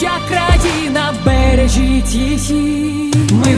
моя країна, бережіть її. Ми